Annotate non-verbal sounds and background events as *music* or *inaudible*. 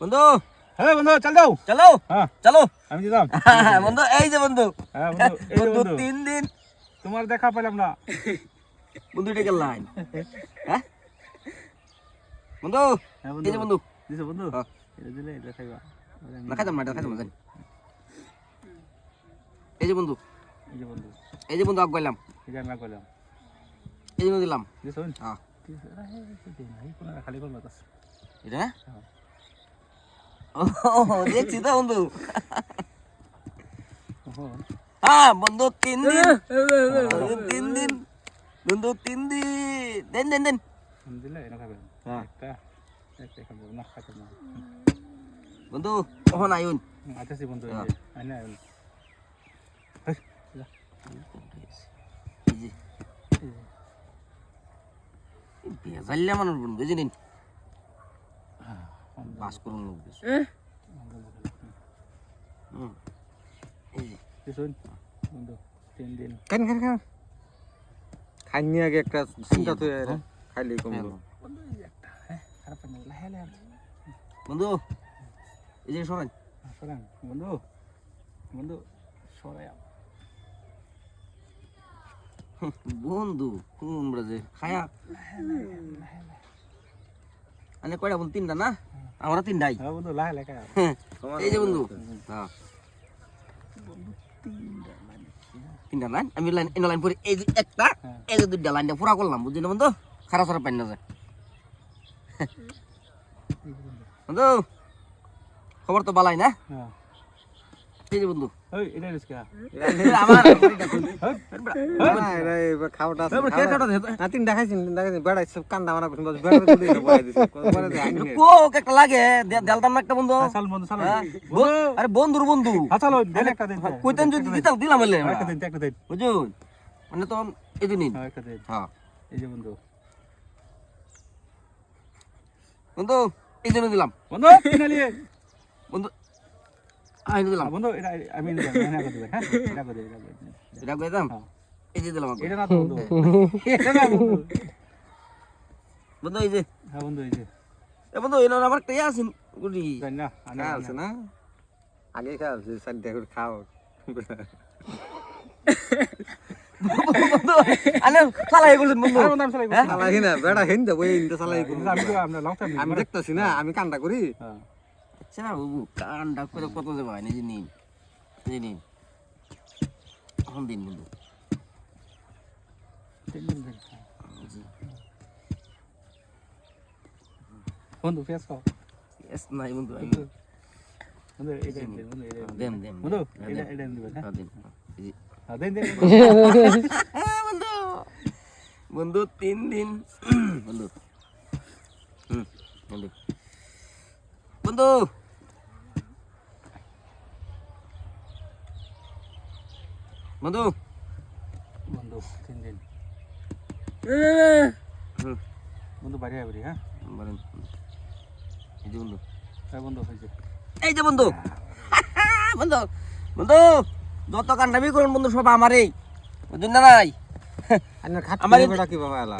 বন্ধু। হ্যাঁ বন্ধু চল যাও চলো হ্যাঁ। চলো আমি দিলাম। *laughs* বন্ধু এই যে বন্ধু। হ্যাঁ বন্ধু এই যে বন্ধু বন্ধু। তিন দিন। তোমার দেখা পেলাম না। বন্ধু এটা লাইন হ্যাঁ? বন্ধু হ্যাঁ এই যে বন্ধু। দিছো বন্ধু। হ্যাঁ। এটা দিলে এটা খাইবা। না খাইতাম না এটা খাইতাম না এই যে বন্ধু। এই যে বন্ধু। এই যে বন্ধু আগ গেলাম এই যে আমি করলাম এই যে বন্ধু দিলাম। দিছো হ্যাঁ। খালি করব এটা? না হ্যাঁ। দেখছি তো বন্ধু হ্যাঁ বন্ধু তিন দিন বন্ধু তিন দিন বন্ধু তিন দিন দেন দেন দেন দিলে এটা খাবেন হ্যাঁ। একটা একটা খাব না খাইতে না বন্ধু কখন আইন আচ্ছা সে বন্ধু হ্যাঁ। আইনা বেজাল্লা মানুষ বন্ধু যে নিন বাস করুন লোক খাইনি আগে একটা চিন্তা তো খাইলে কমলো বন্ধু। এই যে একটা হ্যাঁ খারাপ না লাহে লাহে বন্ধু এই যে সরান। সরান বন্ধু বন্ধু সরাই বন্ধু কুমড়া যে খায়া। আনে কয়টা বন্ধু? তিনটা না? আমরা তিনটাই। হ্যাঁ বন্ধু লাহে লাহে খাই এই যে বন্ধু। হ্যাঁ। তিনটা লাইন আমি লাইন এনে লাইন পরে এই যে একটা হ্যাঁ। এই যে দুইটা লাইনটা পুরা করলাম বুঝলি না বন্ধু? খারাপ খারাপ পাই না যায় বন্ধু খবর তো বালাই না? হ্যাঁ। এই যে বন্ধু। এটা আমার। বন্ধুর বন্ধু। হ্যাঁ চালো দেন একটা দিন কইতেন যদি দিতাম দিলাম এলে একটা দিন একটা দিন। বুঝুন? মানে তো এই দিন হ্যাঁ একটা দিন। হ্যাঁ। এই যে বন্ধু। বন্ধু এই জন্য দিলাম। বন্ধু বন্ধু দিলাম। এটা আমি নিলাম করে হ্যাঁ এটা করে দিবেন এটা কই দিলাম। এই যে দিলাম এটা না তো বন্ধু। এটা না বন্ধু। বন্ধু এই যে। হ্যাঁ বন্ধু এই যে। এ বন্ধু এই আমার একটা আছেন গুড়ি জানি না আনি না? আগে খাওয়াছে সাইডটা করে খাও। বন্ধু আনে চালাই করছেন বন্ধু। আরে বন্ধু আমি চালাই হ্যাঁ? চালাই না বেড়া হেন দে ওই ইনটা চালাই করুন আমি তো আমরা লং টাইম আমি দেখতাছি না আমি কান্ডা করি। হ্যাঁ। আচ্ছা বাবু করে কত যাবে নিন। যে নিন। এখন দিন বন্ধু। বন্ধু পেঁয়াজ খাও এস নাই বন্ধু আমি বন্ধু এটা দিন বন্ধু এটা দেন দেন বন্ধু হ্যাঁ, এটা দেন। এটা দিবেন হ্যাঁ হ্যাঁ, দিন এই যে হ্যাঁ দেন দেন হ্যাঁ, বন্ধু বন্ধু তিন দিন বন্ধু হুম বন্ধু বন্ধু বন্ধু বন্ধু তিন দিন হুম বন্ধু বাড়ি আবরি হ্যাঁ? বলেন এই যে বন্ধু হ্যাঁ বন্ধু হয়েছে এই যে বন্ধু। বন্ধু। বন্ধু যত কান্ডামি করুন বন্ধু সব আমারই। বুঝুন না নাই আমার বেড়া কি বাবা আলা